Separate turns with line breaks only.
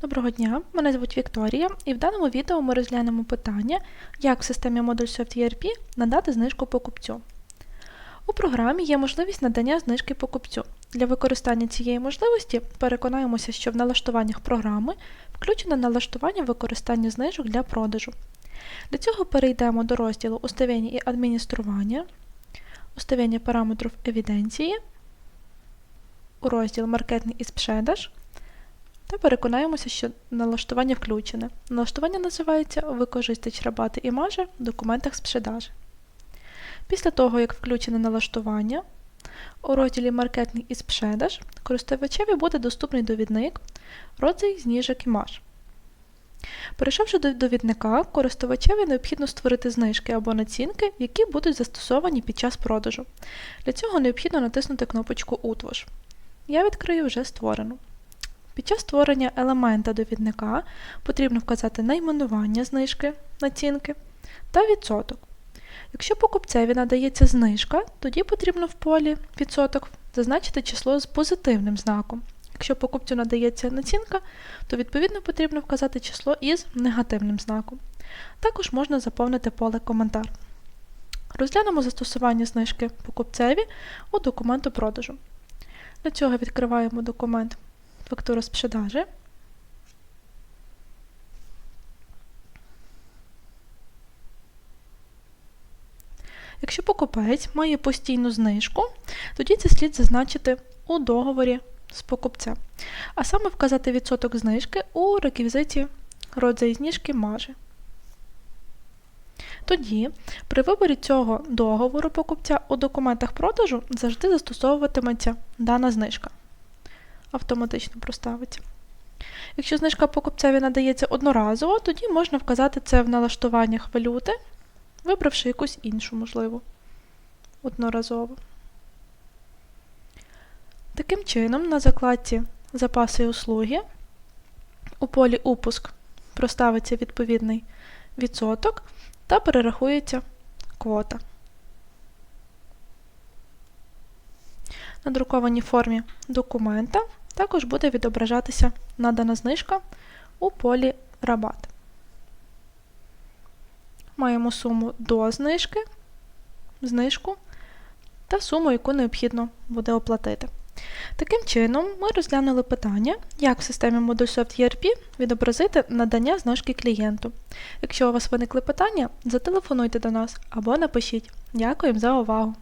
Доброго дня, мене звуть Вікторія, і в даному відео ми розглянемо питання, як в системі Model ERP надати знижку покупцю. У програмі є можливість надання знижки покупцю. Для використання цієї можливості переконаємося, що в налаштуваннях програми включено налаштування використання знижок для продажу. Для цього перейдемо до розділу Уставлення і адміністрування, уставлення параметрів евіденції, у розділ Маркетинг і спшедаж та переконаємося, що налаштування включене. Налаштування називається Використач рабати і маже в документах спшедажі. Після того, як включене налаштування, у розділі Маркетинг і спшедаж користувачеві буде доступний довідник Родзей, зніжок і маж. Перейшовши до довідника, користувачеві необхідно створити знижки або націнки, які будуть застосовані під час продажу. Для цього необхідно натиснути кнопочку Утвож. Я відкрию вже створену. Під час створення елемента довідника потрібно вказати найменування знижки, націнки та відсоток. Якщо покупцеві надається знижка, тоді потрібно в полі відсоток зазначити число з позитивним знаком. Якщо покупцю надається націнка, то відповідно потрібно вказати число із негативним знаком. Також можна заповнити поле коментар. Розглянемо застосування знижки покупцеві у документу продажу. Для цього відкриваємо документ фактура спшедажі. Якщо покупець має постійну знижку, тоді це слід зазначити у договорі з покупцем, а саме вказати відсоток знижки у реквізиті родзей знижки мажі. Тоді, при виборі цього договору покупця у документах продажу завжди застосовуватиметься дана знижка. Автоматично проставиться. Якщо знижка покупцеві надається одноразово, тоді можна вказати це в налаштуваннях валюти, вибравши якусь іншу, можливо, одноразово. Таким чином, на закладці Запаси і услуги у полі Упуск проставиться відповідний відсоток та перерахується квота. На друкованій формі документа також буде відображатися надана знижка у полі Рабат. Маємо суму до знижки, знижку та суму, яку необхідно буде оплатити. Таким чином, ми розглянули питання, як в системі ModuleSoft ERP відобразити надання знижки клієнту. Якщо у вас виникли питання, зателефонуйте до нас або напишіть. Дякуємо за увагу!